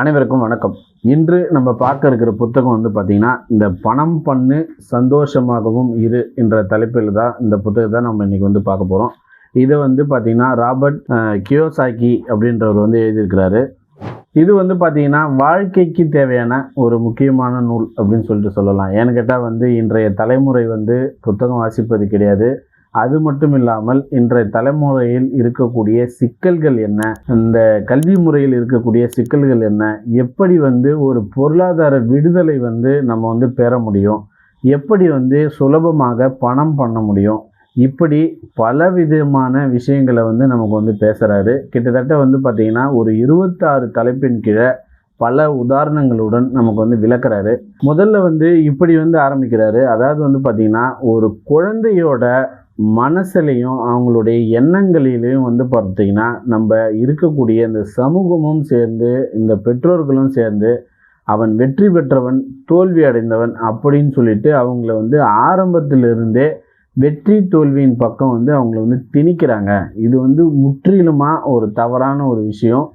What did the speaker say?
அனைவருக்கும் வணக்கம். இன்று நம்ம பார்க்க இருக்கிற புத்தகம் வந்து பார்த்திங்கன்னா இந்த பணம் பண்ணு சந்தோஷமாகவும் இரு என்ற தலைப்பில் தான் இந்த புத்தகத்தை நம்ம இன்றைக்கி வந்து பார்க்க போகிறோம் இதை வந்து பார்த்திங்கன்னா ராபர்ட் கியோசாக்கி அப்படின்றவர் வந்து எழுதியிருக்கிறாரு. இது வந்து பார்த்திங்கன்னா வாழ்க்கைக்கு தேவையான ஒரு முக்கியமான நூல் அப்படின்னு சொல்லிட்டு சொல்லலாம். ஏன்னு கேட்டால் வந்து இன்றைய தலைமுறை வந்து புத்தகம் வாசிப்பது கிடையாது. அது மட்டும் இல்லாமல் இன்றைய தலைமுறையில் இருக்கக்கூடிய சிக்கல்கள் என்ன? இந்த கல்வி முறையில் இருக்கக்கூடிய சிக்கல்கள் என்ன? எப்படி வந்து ஒரு பொருளாதார விடுதலை வந்து நம்ம வந்து பெற முடியும்? எப்படி வந்து சுலபமாக பணம் பண்ண முடியும்? இப்படி பல விதமான விஷயங்களை வந்து நமக்கு வந்து பேசுகிறாரு கிட்டத்தட்ட வந்து பார்த்திங்கன்னா ஒரு இருபத்தாறு தலைப்பின் கீழே பல உதாரணங்களுடன் நமக்கு வந்து விளக்குறாரு. முதல்ல வந்து இப்படி வந்து ஆரம்பிக்கிறாரு. அதாவது வந்து பார்த்திங்கன்னா ஒரு குழந்தையோட மனசுலையும் அவங்களுடைய எண்ணங்களிலையும் வந்து பார்த்தீங்கன்னா நம்ம இருக்கக்கூடிய இந்த சமூகமும் சேர்ந்து இந்த பெற்றோர்களும் சேர்ந்து அவன் வெற்றி பெற்றவன் தோல்வி அடைந்தவன் அப்படின்னு சொல்லிட்டு அவங்கள வந்து ஆரம்பத்திலிருந்தே வெற்றி தோல்வியின் பக்கம் வந்து அவங்கள வந்து திணிக்கிறாங்க. இது வந்து முற்றிலுமாக ஒரு தவறான ஒரு விஷயம்.